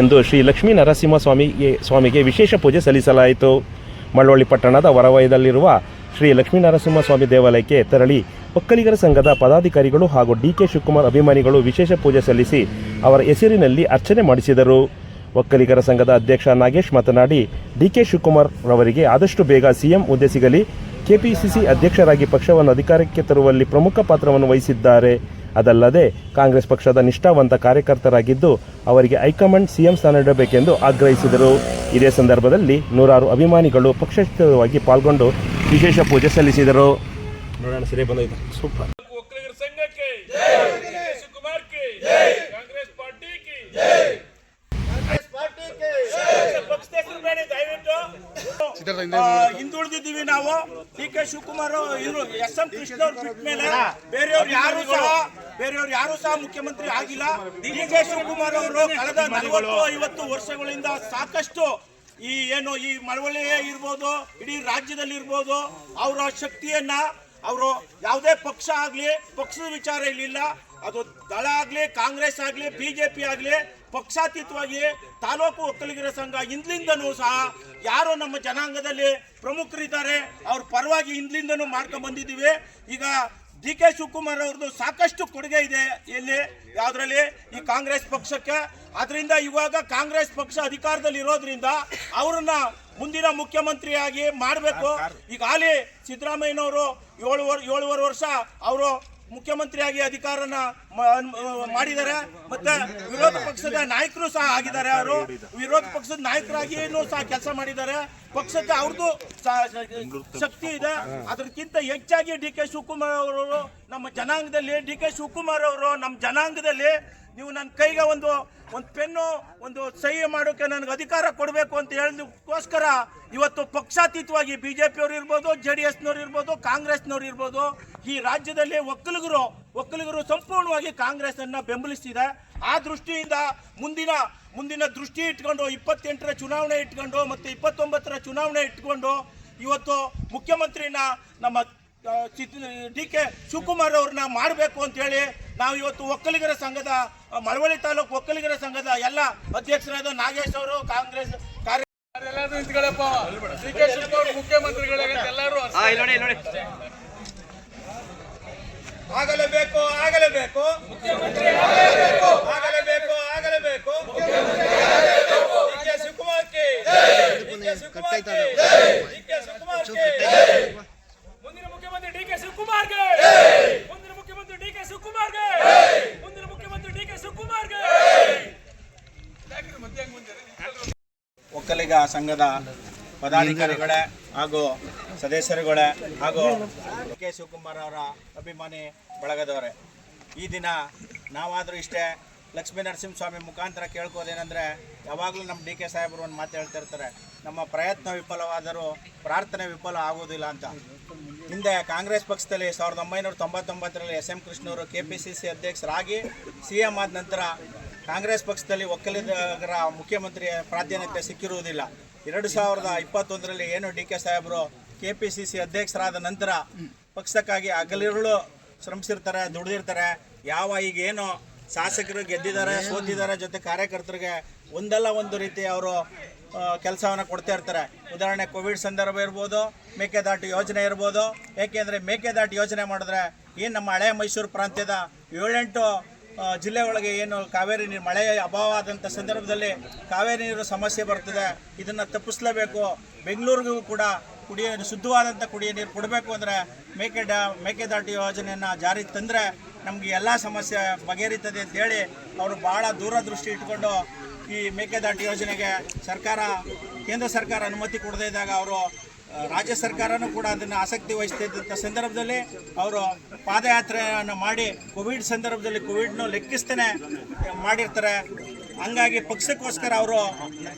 ಎಂದು ಶ್ರೀ ಲಕ್ಷ್ಮೀ ನರಸಿಂಹ ಸ್ವಾಮಿಗೆ ಸ್ವಾಮಿಗೆ ವಿಶೇಷ ಪೂಜೆ ಸಲ್ಲಿಸಲಾಯಿತು. ಮಳವಳ್ಳಿ ಪಟ್ಟಣದ ಹೊರವಯದಲ್ಲಿರುವ ಶ್ರೀ ಲಕ್ಷ್ಮೀ ನರಸಿಂಹ ಸ್ವಾಮಿ ದೇವಾಲಯಕ್ಕೆ ತೆರಳಿ ಒಕ್ಕಲಿಗರ ಸಂಘದ ಪದಾಧಿಕಾರಿಗಳು ಹಾಗೂ ಡಿ ಕೆ ಶಿವಕುಮಾರ್ ಅಭಿಮಾನಿಗಳು ವಿಶೇಷ ಪೂಜೆ ಸಲ್ಲಿಸಿ ಅವರ ಹೆಸರಿನಲ್ಲಿ ಅರ್ಚನೆ ಮಾಡಿಸಿದರು. ಒಕ್ಕಲಿಗರ ಸಂಘದ ಅಧ್ಯಕ್ಷ ನಾಗೇಶ್ ಮಾತನಾಡಿ, ಡಿ ಕೆ ಶಿವಕುಮಾರ್ ರವರಿಗೆ ಆದಷ್ಟು ಬೇಗ ಸಿಎಂ ಹುದ್ದೆ ಸಿಗಲಿ. ಕೆಪಿಸಿಸಿ ಅಧ್ಯಕ್ಷರಾಗಿ ಪಕ್ಷವನ್ನು ಅಧಿಕಾರಕ್ಕೆ ತರುವಲ್ಲಿ ಪ್ರಮುಖ ಪಾತ್ರವನ್ನು ವಹಿಸಿದ್ದಾರೆ. ಅದಲ್ಲದೆ ಕಾಂಗ್ರೆಸ್ ಪಕ್ಷದ ನಿಷ್ಠಾವಂತ ಕಾರ್ಯಕರ್ತರಾಗಿದ್ದು ಅವರಿಗೆ ಹೈಕಮಾಂಡ್ ಸಿಎಂ ಸ್ಥಾನ ನೀಡಬೇಕೆಂದು ಆಗ್ರಹಿಸಿದರು. ಇದೇ ಸಂದರ್ಭದಲ್ಲಿ ನೂರಾರು ಅಭಿಮಾನಿಗಳು ಪಕ್ಷವಾಗಿ ಪಾಲ್ಗೊಂಡು ವಿಶೇಷ ಪೂಜೆ ಸಲ್ಲಿಸಿದರು. ನೋಡೋಣ ಸರಿ ಬಂದೈತೆ ಸೂಪರ್. ಒಕ್ಕಲಿಗರ ಸಂಘಕ್ಕೆ ಶಿವಕುಮಾರ್ ಕೆ ಕಾಂಗ್ರೆಸ್ ಪಾರ್ಟಿ ಕಿ ಪಕ್ಷದ ಹೆಸರು ಬೇಡ ದಯವಿಟ್ಟು ಆ, ಹಿಂದುಳಿದಿದ್ದೀವಿ ನಾವು. ಡಿ ಕೆ ಶಿವಕುಮಾರ್ ಇವರು ಎಸ್ ಎಂ ಕೃಷ್ಣ ಅವ್ರು ಬಿಟ್ಟ ಮೇಲೆ ಬೇರೆಯವ್ರು ಯಾರು ಸಹ ಬೇರೆಯವ್ರು ಯಾರು ಸಹ ಮುಖ್ಯಮಂತ್ರಿ ಆಗಿಲ್ಲ. ಡಿ ಕೆ ಶಿವಕುಮಾರ್ ಅವರು ಕಳೆದ ನಲವತ್ತು ಐವತ್ತು ವರ್ಷಗಳಿಂದ ಸಾಕಷ್ಟು ಈ ಏನು ಈ ಮಳವಳ್ಳಿಯೇ ಇರ್ಬೋದು ಇಡೀ ರಾಜ್ಯದಲ್ಲಿ ಇರ್ಬೋದು ಅವರ ಶಕ್ತಿಯನ್ನ ಅವರು ಯಾವುದೇ ಪಕ್ಷ ಆಗಲಿ ಪಕ್ಷದ ವಿಚಾರ ಇಲ್ಲಿಲ್ಲ. ಅದು ದಳ ಆಗಲಿ ಕಾಂಗ್ರೆಸ್ ಆಗ್ಲಿ ಬಿಜೆಪಿ ಆಗ್ಲಿ ಪಕ್ಷಾತೀತವಾಗಿ ತಾಲೂಕು ಒಕ್ಕಲಿಗರ ಸಂಘ ಹಿಂದ್ಲಿಂದನೂ ಸಹ ಯಾರು ನಮ್ಮ ಜನಾಂಗದಲ್ಲಿ ಪ್ರಮುಖರಿದ್ದಾರೆ. ಅವ್ರ ಪರವಾಗಿ ಹಿಂದ್ಲಿಂದನೂ ಮಾಡ್ಕೊಂಡು ಬಂದಿದ್ದೀವಿ. ಈಗ ಡಿ ಕೆ ಶಿವಕುಮಾರ್ ಅವ್ರದ್ದು ಸಾಕಷ್ಟು ಕೊಡುಗೆ ಇದೆ ಇಲ್ಲಿ ಯಾವುದರಲ್ಲಿ? ಈ ಕಾಂಗ್ರೆಸ್ ಪಕ್ಷಕ್ಕೆ. ಅದರಿಂದ ಇವಾಗ ಕಾಂಗ್ರೆಸ್ ಪಕ್ಷ ಅಧಿಕಾರದಲ್ಲಿ ಇರೋದ್ರಿಂದ ಅವ್ರನ್ನ ಮುಂದಿನ ಮುಖ್ಯಮಂತ್ರಿಯಾಗಿ ಮಾಡಬೇಕು. ಈಗ ಹಾಲಿ ಸಿದ್ದರಾಮಯ್ಯನವರು ಏಳುವರೆ ಏಳುವರೆ ವರ್ಷ ಅವರು ಮುಖ್ಯಮಂತ್ರಿಯಾಗಿ ಅಧಿಕಾರನ ಮಾಡಿದ್ದಾರೆ. ಮತ್ತೆ ವಿರೋಧ ಪಕ್ಷದ ನಾಯಕರು ಸಹ ಆಗಿದ್ದಾರೆ. ಅವರು ವಿರೋಧ ಪಕ್ಷದ ನಾಯಕರಾಗಿಯೂ ಸಹ ಕೆಲಸ ಮಾಡಿದ್ದಾರೆ. ಪಕ್ಷಕ್ಕೆ ಅವ್ರದ್ದು ಶಕ್ತಿ ಇದೆ. ಅದಕ್ಕಿಂತ ಹೆಚ್ಚಾಗಿ ಡಿ ಕೆ ಶಿವಕುಮಾರ್ ಅವರು ನಮ್ಮ ಜನಾಂಗದಲ್ಲಿ, ಡಿ ಕೆ ಶಿವಕುಮಾರ್ ಅವರು ನಮ್ಮ ಜನಾಂಗದಲ್ಲಿ ನೀವು ನನ್ನ ಕೈಗೆ ಒಂದು ಒಂದು ಪೆನ್ನು, ಒಂದು ಸಹಿ ಮಾಡೋಕೆ ನನಗೆ ಅಧಿಕಾರ ಕೊಡಬೇಕು ಅಂತ ಹೇಳೋದಕ್ಕೋಸ್ಕರ ಇವತ್ತು ಪಕ್ಷಾತೀತವಾಗಿ ಬಿ ಜೆ ಪಿಯವ್ರು ಇರ್ಬೋದು, ಜೆ ಡಿ ಎಸ್ನವ್ರು ಇರ್ಬೋದು, ಕಾಂಗ್ರೆಸ್ನವ್ರು ಇರ್ಬೋದು, ಈ ರಾಜ್ಯದಲ್ಲಿ ಒಕ್ಕಲಿಗರು ಒಕ್ಕಲಿಗರು ಸಂಪೂರ್ಣವಾಗಿ ಕಾಂಗ್ರೆಸ್ ಅನ್ನ ಬೆಂಬಲಿಸ್ತಿದೆ. ಆ ದೃಷ್ಟಿಯಿಂದ ಮುಂದಿನ ಮುಂದಿನ ದೃಷ್ಟಿ ಇಟ್ಕೊಂಡು ಇಪ್ಪತ್ತೆಂಟರ ಚುನಾವಣೆ ಇಟ್ಕೊಂಡು ಮತ್ತು ಇಪ್ಪತ್ತೊಂಬತ್ತರ ಚುನಾವಣೆ ಇಟ್ಕೊಂಡು ಇವತ್ತು ಮುಖ್ಯಮಂತ್ರಿನ ನಮ್ಮ ಡಿ ಕೆ ಶಿವಕುಮಾರ್ ಅವ್ರನ್ನ ಮಾಡಬೇಕು ಅಂತೇಳಿ ನಾವು ಇವತ್ತು ಒಕ್ಕಲಿಗರ ಸಂಘದ ಮಳವಳ್ಳಿ ತಾಲೂಕು ಒಕ್ಕಲಿಗರ ಸಂಘದ ಎಲ್ಲ ಅಧ್ಯಕ್ಷರಾದ ನಾಗೇಶ್ ಅವರು ಕಾಂಗ್ರೆಸ್ ಕಾರ್ಯ ಎಲ್ಲರೂ ನಿಂತ್ಕೊಳ್ಳಪ್ಪ. ಡಿ ಕೆ ಶಿವಕುಮಾರ್ ಮುಖ್ಯಮಂತ್ರಿಗಳಾಗಂತ ಎಲ್ಲರೂ ಆಗಲೇಬೇಕು ಆಗಲೇಬೇಕು. ಆಗಲೇಬೇಕು ಆಗಲೇಬೇಕು. ಡಿ ಕೆ ಶಿವಕುಮಾರ್ ಕೆ ಡಿ ಕೆ ಶಿವಕುಮಾರ್ ಕೆ ಡಿ ಕೆ ಶಿವಕುಮಾರ್ ಕೆ ಮುಂದಿನ ಮುಖ್ಯಮಂತ್ರಿ ಡಿ ಕೆ ಶಿವಕುಮಾರ್ಗೆ ಮುಂದಿನ ಮುಖ್ಯಮಂತ್ರಿ ಡಿ ಕೆ ಶಿವಕುಮಾರ್ಗೆ ಮುಂದಿನ ಮುಖ್ಯಮಂತ್ರಿ ಡಿ ಕೆ ಶಿವಕುಮಾರ್ಗೆ ಒಕ್ಕಲಿಗ ಸಂಘದ ಪದಾಧಿಕಾರಿಗಳೇ ಹಾಗೂ ಸದಸ್ಯರುಗಳೇ ಹಾಗೂ ಕೆ. ಶಿವಕುಮಾರ್ ಅವರ ಅಭಿಮಾನಿ ಬಳಗದವರೇ. ಈ ದಿನ ನಾವಾದರೂ ಇಷ್ಟೇ ಲಕ್ಷ್ಮೀ ನರಸಿಂಹಸ್ವಾಮಿ ಮುಖಾಂತರ ಕೇಳ್ಕೋದೇನೆಂದರೆ ಯಾವಾಗಲೂ ನಮ್ಮ ಡಿ ಕೆ ಸಾಹೇಬರು ಒಂದು ಮಾತು ಹೇಳ್ತಿರ್ತಾರೆ ನಮ್ಮ ಪ್ರಯತ್ನ ವಿಫಲವಾದರೂ ಪ್ರಾರ್ಥನೆ ವಿಫಲ ಆಗುವುದಿಲ್ಲ ಅಂತ. ಹಿಂದೆ ಕಾಂಗ್ರೆಸ್ ಪಕ್ಷದಲ್ಲಿ ಸಾವಿರದ ಒಂಬೈನೂರ ತೊಂಬತ್ತೊಂಬತ್ತರಲ್ಲಿ ಎಸ್. ಎಂ. ಕೃಷ್ಣವರು ಕೆ ಪಿ ಸಿ ಸಿ ಅಧ್ಯಕ್ಷರಾಗಿ ಸಿ ಎಂ ಆದ ನಂತರ ಕಾಂಗ್ರೆಸ್ ಪಕ್ಷದಲ್ಲಿ ಒಕ್ಕಲಿಗರ ಮುಖ್ಯಮಂತ್ರಿ ಪ್ರಾಧಾನ್ಯತೆ ಸಿಕ್ಕಿರುವುದಿಲ್ಲ. ಎರಡು ಸಾವಿರದ ಇಪ್ಪತ್ತೊಂದರಲ್ಲಿ ಏನು ಡಿ ಕೆ ಸಾಹೇಬರು ಕೆ ಪಿ ಸಿ ಸಿ ಅಧ್ಯಕ್ಷರಾದ ನಂತರ ಪಕ್ಷಕ್ಕಾಗಿ ಅಗಲಿರುಳು ಶ್ರಮಿಸಿರ್ತಾರೆ, ದುಡಿದಿರ್ತಾರೆ. ಯಾವ ಈಗೇನು ಶಾಸಕರು ಗೆದ್ದಿದ್ದಾರೆ, ಸೋತಿದ್ದಾರೆ ಜೊತೆ ಕಾರ್ಯಕರ್ತರಿಗೆ ಒಂದಲ್ಲ ಒಂದು ರೀತಿ ಅವರು ಕೆಲಸವನ್ನು ಕೊಡ್ತಾ ಇರ್ತಾರೆ. ಉದಾಹರಣೆ ಕೋವಿಡ್ ಸಂದರ್ಭ ಇರ್ಬೋದು, ಮೇಕೆದಾಟು ಯೋಜನೆ ಇರ್ಬೋದು. ಏಕೆಂದರೆ ಮೇಕೆದಾಟು ಯೋಜನೆ ಮಾಡಿದ್ರೆ ಏನು ನಮ್ಮ ಹಳೆ ಮೈಸೂರು ಪ್ರಾಂತ್ಯದ ಏಳೆಂಟು ಜಿಲ್ಲೆ ಒಳಗೆ ಏನು ಕಾವೇರಿ ನೀರು, ಮಳೆ ಅಭಾವ ಆದಂಥ ಸಂದರ್ಭದಲ್ಲಿ ಕಾವೇರಿ ನೀರು ಸಮಸ್ಯೆ ಬರ್ತದೆ. ಇದನ್ನು ತಪ್ಪಿಸಲೇಬೇಕು. ಬೆಂಗಳೂರಿಗೂ ಕೂಡ ಕುಡಿಯ ಶುದ್ಧವಾದಂಥ ಕುಡಿಯೋ ನೀರು ಕೊಡಬೇಕು ಅಂದರೆ ಮೇಕೆ ಡ್ಯಾ ಮೇಕೆದಾಟು ಯೋಜನೆಯನ್ನು ಜಾರಿಗೆ ತಂದರೆ ನಮಗೆ ಎಲ್ಲ ಸಮಸ್ಯೆ ಬಗೆಹರಿತದೆ ಅಂತೇಳಿ ಅವರು ಭಾಳ ದೂರದೃಷ್ಟಿ ಇಟ್ಕೊಂಡು ಈ ಮೇಕೆದಾಟು ಯೋಜನೆಗೆ ಸರ್ಕಾರ, ಕೇಂದ್ರ ಸರ್ಕಾರ ಅನುಮತಿ ಕೊಡದೇ ಇದ್ದಾಗ ಅವರು ರಾಜ್ಯ ಸರ್ಕಾರನೂ ಕೂಡ ಅದನ್ನು ಆಸಕ್ತಿ ವಹಿಸ್ತಿದ್ದಂಥ ಸಂದರ್ಭದಲ್ಲಿ ಅವರು ಪಾದಯಾತ್ರೆಯನ್ನು ಮಾಡಿ ಕೋವಿಡ್ ಸಂದರ್ಭದಲ್ಲಿ ಕೋವಿಡ್ನು ಲೆಕ್ಕಿಸ್ತೇನೆ ಮಾಡಿರ್ತಾರೆ. ಹಂಗಾಗಿ ಪಕ್ಷಕ್ಕೋಸ್ಕರ ಅವರು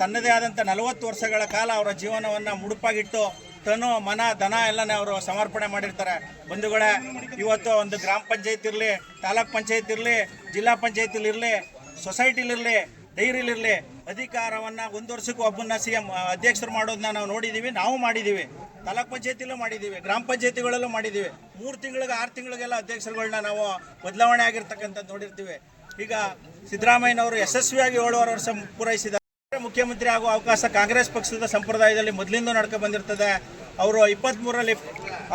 ತನ್ನದೇ ಆದಂಥ ನಲವತ್ತು ವರ್ಷಗಳ ಕಾಲ ಅವರ ಜೀವನವನ್ನು ಮುಡುಪಾಗಿಟ್ಟು ತನು, ಮನ ದನ ಎಲ್ಲನೇ ಅವರು ಸಮರ್ಪಣೆ ಮಾಡಿರ್ತಾರೆ. ಬಂಧುಗಳೇ, ಇವತ್ತು ಒಂದು ಗ್ರಾಮ ಪಂಚಾಯತ್ ಇರಲಿ, ತಾಲೂಕ್ ಪಂಚಾಯತ್ ಇರಲಿ, ಜಿಲ್ಲಾ ಪಂಚಾಯತಿಲಿ ಇರಲಿ ಸೊಸೈಟಿಲಿರಲಿ ಡೈರಿಲಿರಲಿ ಅಧಿಕಾರವನ್ನು ಒಂದು ವರ್ಷಕ್ಕೂ ಒಬ್ಬನ್ನ ಸಿ ಎಂ ಅಧ್ಯಕ್ಷರು ಮಾಡೋದನ್ನ ನಾವು ನೋಡಿದ್ದೀವಿ ನಾವು ಮಾಡಿದ್ದೀವಿ ತಾಲೂಕ್ ಪಂಚಾಯತಿಲೂ ಮಾಡಿದ್ದೀವಿ ಗ್ರಾಮ ಪಂಚಾಯತಿಗಳಲ್ಲೂ ಮಾಡಿದ್ದೀವಿ ಮೂರು ತಿಂಗಳಿಗೆ, ಆರು ತಿಂಗಳಿಗೆಲ್ಲ ಅಧ್ಯಕ್ಷರುಗಳನ್ನ ನಾವು ಬದಲಾವಣೆ ಆಗಿರ್ತಕ್ಕಂಥದ್ದು ನೋಡಿರ್ತೀವಿ. ಈಗ ಸಿದ್ದರಾಮಯ್ಯನವರು ಯಶಸ್ವಿಯಾಗಿ ಏಳುವರೆ ವರ್ಷ ಪೂರೈಸಿದ್ದಾರೆ ಮುಖ್ಯಮಂತ್ರಿ ಆಗುವ ಅವಕಾಶ ಕಾಂಗ್ರೆಸ್ ಪಕ್ಷದ ಸಂಪ್ರದಾಯದಲ್ಲಿ ಮೊದಲಿಂದ ನಡ್ಕೊ ಬಂದಿರ್ತದೆ. ಅವರು ಇಪ್ಪತ್ತ್ಮೂರರಲ್ಲಿ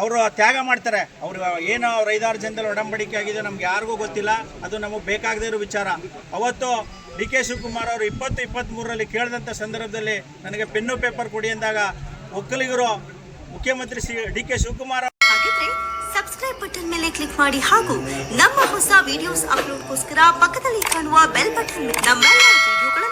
ಅವರು ತ್ಯಾಗ ಮಾಡ್ತಾರೆ. ಅವರು ಏನು ಅವ್ರ ಐದಾರು ಜನದಲ್ಲಿ ಒಡಂಬಡಿಕೆ ಆಗಿದೆ, ನಮ್ಗೆ ಯಾರಿಗೂ ಗೊತ್ತಿಲ್ಲ. ಅದು ನಮಗೆ ಬೇಕಾಗದೇ ಇರೋ ವಿಚಾರ. ಅವತ್ತು ಡಿ ಕೆ ಶಿವಕುಮಾರ್ ಅವರು ಇಪ್ಪತ್ತು ಇಪ್ಪತ್ತ್ಮೂರರಲ್ಲಿ ಕೇಳಿದಂಥ ಸಂದರ್ಭದಲ್ಲಿ ನನಗೆ ಪೆನ್ನು ಪೇಪರ್ ಕೊಡಿ ಅಂದಾಗ ಒಕ್ಕಲಿಗರು ಮುಖ್ಯಮಂತ್ರಿ C D K Shivakumar subscribe button ಮೇಲೆ ಕ್ಲಿಕ್ ಮಾಡಿ ಹಾಗೂ ನಮ್ಮ ಹೊಸ ವಿಡಿಯೋಸ್ ಅಪ್ಲೋಡ್ಗೋಸ್ಕರ ಪಕ್ಕದಲ್ಲಿ ಕಾಣುವ ಬೆಲ್ ಬಟನ್